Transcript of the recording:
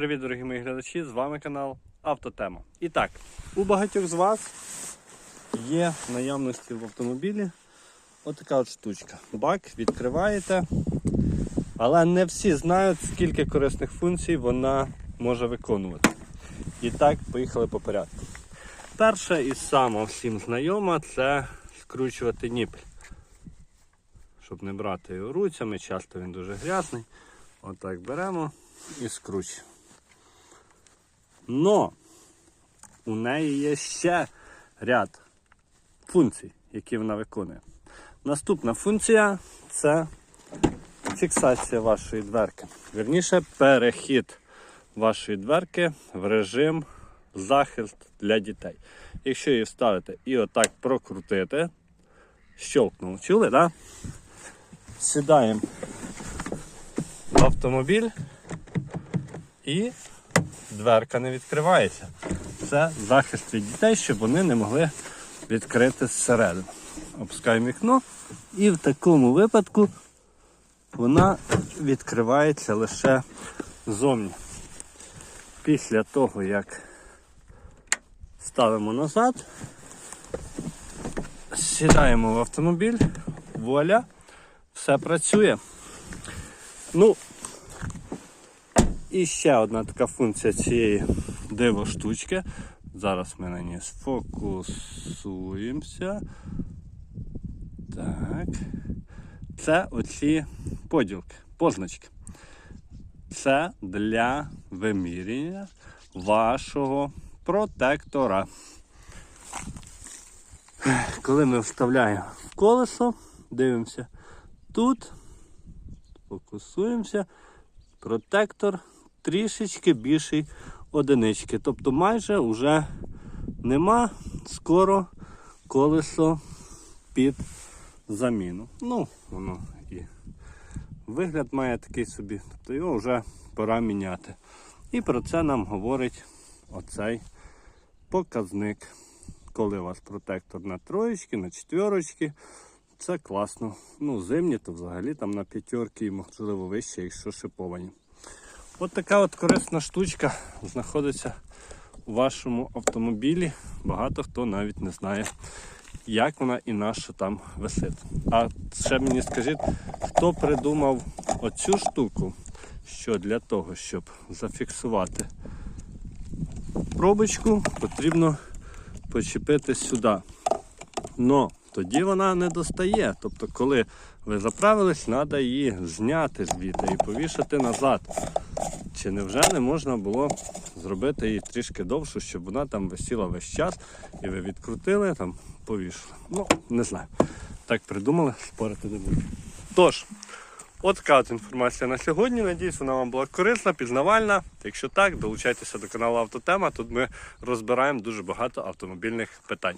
Привіт, дорогі мої глядачі! З вами канал Автотема. І так, у багатьох з вас є в наявності в автомобілі отака от штучка. Бак відкриваєте, але не всі знають, скільки корисних функцій вона може виконувати. І так, поїхали по порядку. Перша і сама всім знайома це скручувати ніпель. Щоб не брати його руцями, часто він дуже грязний. Отак беремо і скручуємо. Но у неї є ще ряд функцій, які вона виконує. Наступна функція це фіксація вашої дверки. Вірніше, перехід вашої дверки в режим захист для дітей. Якщо її вставити і отак прокрутити, щелкнуло, чули? Да? Сідаємо в автомобіль і дверка не відкривається. Це захист від дітей, щоб вони не могли відкрити зсередини. Опускаємо вікно і в такому випадку вона відкривається лише зовні. Після того, як ставимо назад, сідаємо в автомобіль, вуаля, все працює. Ну, і ще одна така функція цієї диво штучки. Зараз ми на ній сфокусуємося. Так. Це оці поділки, позначки. Це для вимірювання вашого протектора. Коли ми вставляємо в колесо, дивимося тут, фокусуємося протектор трішечки більший одинички. Тобто майже вже нема скоро колесо під заміну. Ну, воно і вигляд має такий собі, тобто його вже пора міняти. І про це нам говорить оцей показник. Коли у вас протектор на троєчки, на четверочки, це класно. Ну, зимні, то взагалі там на п'ятерки і можливо вище, якщо шиповані. От така от корисна штучка знаходиться у вашому автомобілі. Багато хто навіть не знає, як вона і на що там висить. А ще мені скажіть, хто придумав оцю штуку, що для того, щоб зафіксувати пробочку, потрібно почепити сюди. Но тоді вона не достає. Тобто, коли ви заправились, треба її зняти звідти і повішати назад. Чи невже не можна було зробити її трішки довшу, щоб вона там висіла весь час і ви відкрутили, там повішали. Ну, не знаю. Так придумали, спорити не буду. Тож, от така от інформація на сьогодні. Надіюсь, вона вам була корисна, пізнавальна. Якщо так, долучайтеся до каналу Автотема. Тут ми розбираємо дуже багато автомобільних питань.